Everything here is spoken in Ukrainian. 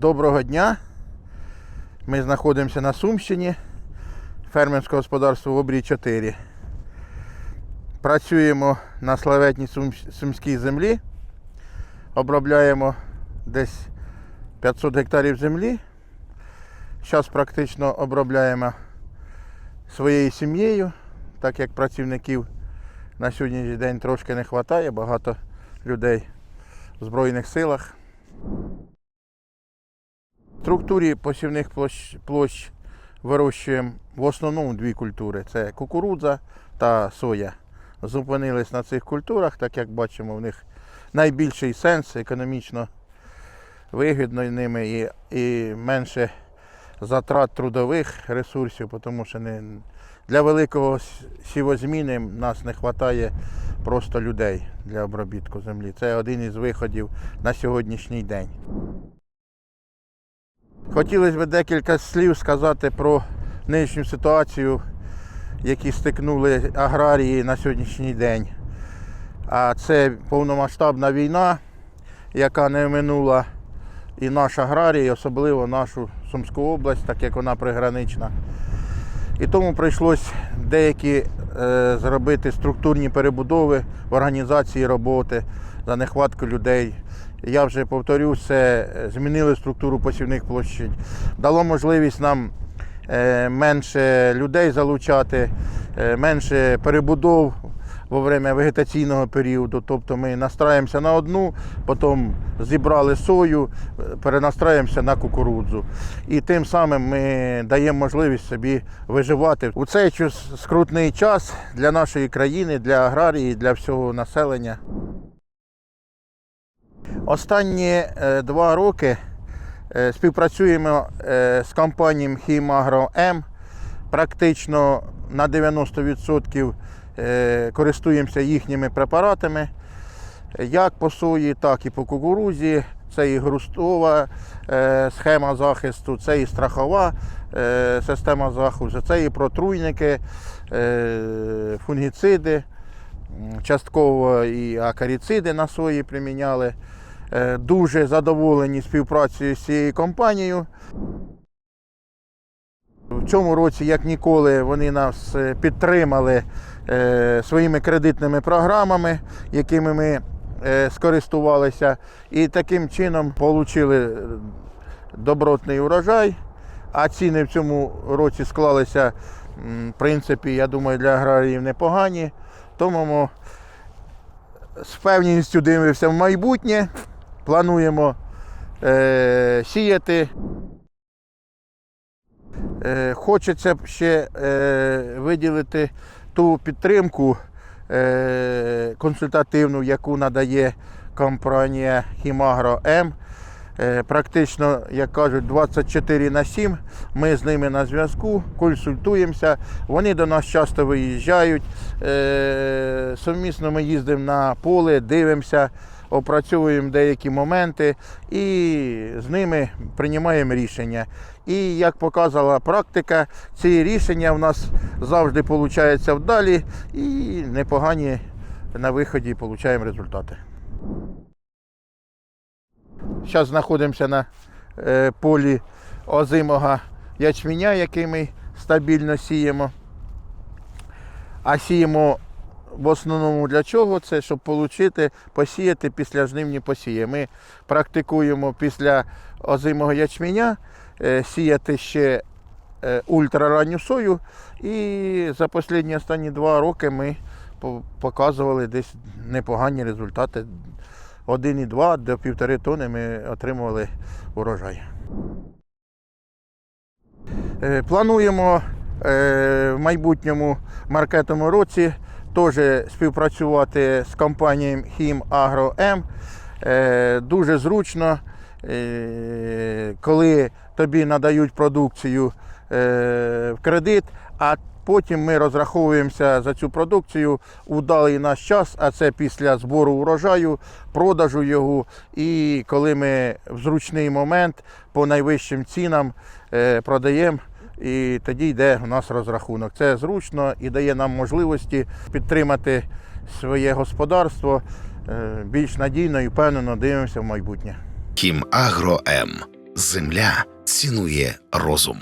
Доброго дня. Ми знаходимося на Сумщині, фермерське господарство Обрій 4. Працюємо на славетній Сум- сумській землі. Обробляємо десь 500 гектарів землі. Зараз практично обробляємо своєю сім'єю, так як працівників на сьогоднішній день трошки не вистачає, багато людей в Збройних силах. Структурі посівних площ, площ вирощуємо в основному дві культури: це кукурудза та соя. Зупинились на цих культурах, так як бачимо, в них найбільший сенс, економічно вигідно ними і, і менше затрат трудових ресурсів, тому що не, для великого сівозміни нас не вистачає просто людей для обробітку землі. Це один із виходів на сьогоднішній день. Хотілося б декілька слів сказати про нинішню ситуацію, які стикнули аграрії на сьогоднішній день. А це повномасштабна війна, яка не минула і наш аграрій, особливо нашу Сумську область, так як вона пригранична. І тому прийшлось деякі е, зробити структурні перебудови в організації роботи за нехватку людей. Я вже повторюсь, це е, змінили структуру посівних площадь, дало можливість нам е, менше людей залучати, е, менше перебудов во время вегетаційного періоду. Тобто ми настраємося на одну, потім зібрали сою, перенастраємося на кукурудзу. І тим самим ми даємо можливість собі виживати у цей скрутний час для нашої країни, для аграрії, для всього населення. Останні е, два роки е, співпрацюємо е, з компанією «Хімагро М». Практично на 90% е, користуємося їхніми препаратами, як по сої, так і по кукурузі. Це і грустова схема захисту, це і страхова система захисту, це і протруйники, фунгіциди, частково і акаріциди на сої приміняли. Е, Дуже задоволені співпрацею з цією компанією. В цьому році, як ніколи, вони нас е, підтримали е, своїми кредитними програмами, якими ми скористувалися, і таким чином отримали добротний урожай. А ціни в цьому році склалися, в принципі, я думаю, для аграріїв непогані. Тому з впевненістю дивимося в майбутнє. Плануємо е, сіяти. Е, хочеться ще е, виділити ту підтримку е, консультативну, яку надає компанія Хімагро М. Е, Практично, як кажуть, 24 на 7. Ми з ними на зв'язку, консультуємося. Вони до нас часто виїжджають. Е, Совмісно ми їздимо на поле, дивимося, опрацьовуємо деякі моменти і з ними приймаємо рішення. І як показала практика, ці рішення в нас завжди виходять вдалі і непогані на виході отримуємо результати. Зараз знаходимося на е, полі озимого ячменя, який ми стабільно сіємо. А сіємо в основному для чого? Це щоб отримати, посіяти після жнивні посії. Ми практикуємо після озимого ячменя е, сіяти ще е, ультраранню сою. І за останні останні два роки ми показували десь непогані результати. 1,2 до 1,5 тонни ми отримували урожай. Е, Плануємо в майбутньому маркетному році теж співпрацювати з компанією Хім Агро М. Е, Дуже зручно, е, коли тобі надають продукцію е, в кредит, а потім ми розраховуємося за цю продукцію у далий наш час, а це після збору урожаю, продажу його. І коли ми в зручний момент по найвищим цінам продаємо. І тоді йде у нас розрахунок. Це зручно і дає нам можливості підтримати своє господарство е, більш надійно і впевнено дивимося в майбутнє. Хімагро М. Земля цінує розум.